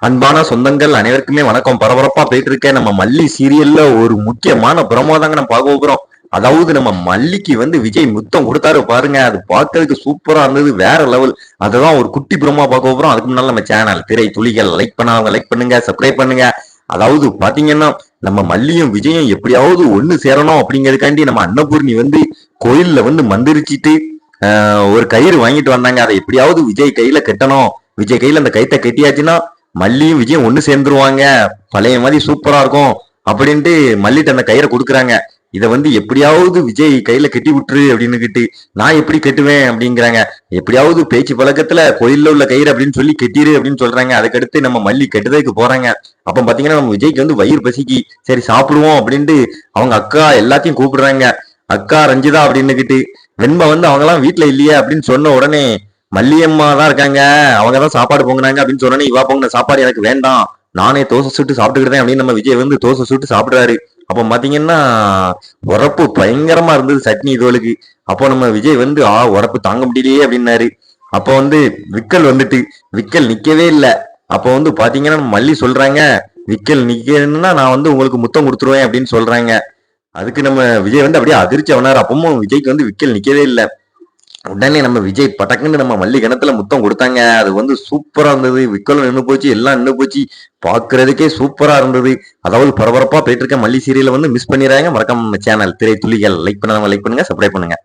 அன்பான சொந்தங்கள் அனைவருக்குமே வணக்கம். பரபரப்பா போயிட்டு இருக்கேன் நம்ம மல்லி சீரியல்ல ஒரு முக்கியமான பிரமோதாங்க நம்ம பார்க்க போகிறோம் அதாவது நம்ம மல்லிக்கு வந்து விஜய் முத்தம் கொடுத்தாரு பாருங்க. அது பார்க்கறதுக்கு சூப்பரா இருந்தது. வேற லெவல் அதுதான் ஒரு குட்டி பிரமா பார்க்க போறோம். அதுக்கு முன்னால நம்ம சேனல் திரை துளிகள் லைக் பண்ணாதவங்க லைக் பண்ணுங்க சப்ஸ்கிரைப் பண்ணுங்க. அதாவது பாத்தீங்கன்னா நம்ம மல்லியும் விஜயும் எப்படியாவது ஒண்ணு சேரணும் அப்படிங்கறதுக்காண்டி நம்ம அன்னபூர்ணி வந்து கோயில்ல வந்து மந்திரிச்சிட்டு ஆஹ், ஒரு கயிறு வாங்கிட்டு வந்தாங்க. அதை எப்படியாவது விஜய் கையில கட்டணும். விஜய் கையில அந்த கைத்த கட்டியாச்சுன்னா மல்லியும் விஜயும் ஒன்னு சேர்ந்துருவாங்க. பழைய மாதிரி சூப்பரா இருக்கும் அப்படின்ட்டு மல்லிட்டு அந்த கயிறை கொடுக்குறாங்க. இதை வந்து எப்படியாவது விஜய் கையில கட்டி விட்டுரு அப்படின்னு கிட்டு நான் எப்படி கட்டுவேன் அப்படிங்கிறாங்க. எப்படியாவது பேச்சு பழக்கத்துல கோயில்ல உள்ள கயிறு அப்படின்னு சொல்லி கட்டிரு அப்படின்னு சொல்றாங்க. அதுக்கடுத்து நம்ம மல்லி கட்டுறதுக்கு போறாங்க. அப்ப பாத்தீங்கன்னா நம்ம விஜய்க்கு வந்து வயிறு பசிக்கு. சரி சாப்பிடுவோம் அப்படின்ட்டு அவங்க அக்கா எல்லாத்தையும் கூப்பிடுறாங்க. அக்கா ரஞ்சிதா அப்படின்னுக்கிட்டு வெண்பா வந்து அவங்க எல்லாம் வீட்டுல இல்லையே அப்படின்னு சொன்ன உடனே மல்லியம்மா தான் இருக்காங்க. அவங்க தான் சாப்பாடு பொங்குனாங்க அப்படின்னு சொன்னோன்னே இவா பொங்கின சாப்பாடு எனக்கு வேண்டாம். நானே தோசை சுட்டு சாப்பிட்டுக்கிட்டேன் அப்படின்னு நம்ம விஜய் வந்து தோசை சுட்டு சாப்பிடுறாரு. அப்போ பார்த்தீங்கன்னா உரப்பு பயங்கரமா இருந்தது சட்னி இதுவளுக்கு அப்போ நம்ம விஜய் வந்து ஆ உரப்பு தாங்க முடியலையே அப்படின்னாரு. அப்போ வந்து விக்கல் வந்துட்டு விக்கல் நிற்கவே இல்லை. அப்போ வந்து பார்த்தீங்கன்னா மல்லி சொல்றாங்க விக்கல் நிக்கணும்னா நான் வந்து உங்களுக்கு முத்தம் கொடுத்துருவேன் அப்படின்னு சொல்றாங்க. அதுக்கு நம்ம விஜய் வந்து அப்படியே அதிர்ச்சி அவனார் அப்பவும் விஜய்க்கு வந்து விக்கல் நிக்கவே இல்லை. உடனே நம்ம விஜய் பட்டக்குன்னு நம்ம மல்லி கிணத்துல முத்தம் கொடுத்தாங்க. அது வந்து சூப்பரா இருந்தது. விக்கலும் நின்று போச்சு எல்லாம் நின்று போச்சு. பாக்குறதுக்கே சூப்பரா இருந்தது. அதாவது பரபரப்பா போயிட்டு இருக்க. மல்லி சீரியல் வந்து மிஸ் பண்ணிடுறாங்க மறக்காம நம்ம சேனல் திரை துளிகள் லைக் பண்ணாம லைக் பண்ணுங்க சப்ஸ்கிரைப் பண்ணுங்க.